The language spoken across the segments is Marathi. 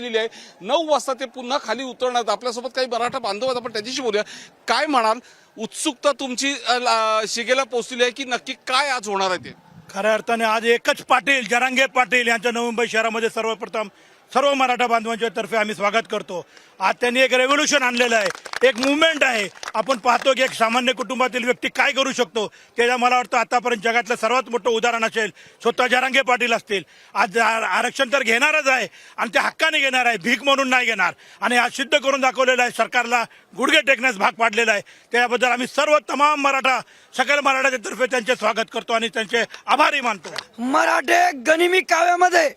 केलेली आहे. नऊ वाजता ते पुन्हा खाली उतरणार. आपल्यासोबत काही मराठा बांधव आहेत. आपण त्याच्याशी बोलूया. काय म्हणाल? उत्सुकता तुमची शिगेला पोहोचलेली आहे की नक्की काय आज होणार आहे ते? खऱ्या अर्थाने आज एकच पाटील जरांगे पाटील यांच्या नवी मुंबई शहरामध्ये सर्वप्रथम सर्व मराठा बांधवांच्या तर्फे आम्ही स्वागत करतो. आज त्यांनी एक रेव्होल्युशन आणलेलं आहे. एक मुवमेंट आहे. आपण पाहतो की एक सामान्य कुटुंबातील व्यक्ती काय करू शकतो? त्याला मला वाटतं आतापर्यंत जगातलं सर्वात मोठं उदाहरण असेल स्वतः जरांगे पाटील असतील. आज आरक्षण तर घेणारच आहे आणि त्या हक्काने घेणार आहे भीक म्हणून नाही घेणार. आणि आज सिद्ध करून दाखवलेलं आहे सरकारला गुडघे टेकण्यास भाग पाडलेला आहे. त्याबद्दल आम्ही सर्व तमाम मराठा सकल मराठाच्या तर्फे त्यांचे स्वागत करतो आणि त्यांचे आभारी मानतो. मराठे गनिमी काव्यामध्ये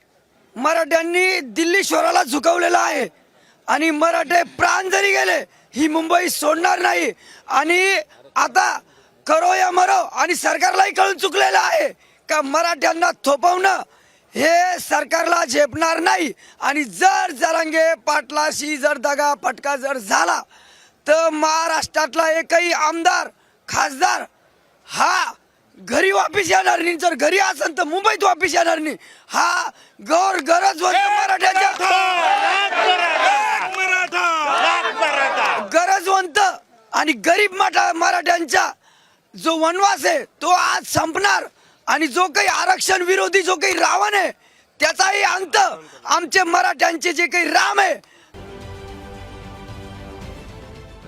मराठ्यांनी दिल्ली शोराला झुकवलेलं आहे. आणि मराठे प्राण जरी गेले ही मुंबई सोडणार नाही. आणि आता करो या मरो आणि सरकारलाही कळून चुकलेलं आहे का मराठ्यांना थोपवणं हे सरकारला झेपणार नाही. आणि जर जरांगे पाटलाशी जर दगा फटका जर झाला तर महाराष्ट्रातला एकही आमदार खासदार हा वापिस येणार नाही. जर घरी असेल तर मुंबईत वापिस येणार नाही. हा गौर गरज मराठ्याच्या. गरजवंत आणि गरीब मराठ्यांचा जो वनवास आहे तो आज संपणार. आणि जो काही आरक्षण विरोधी जो काही रावण आहे त्याचाही अंत आमचे मराठ्यांचे जे काही राम आहे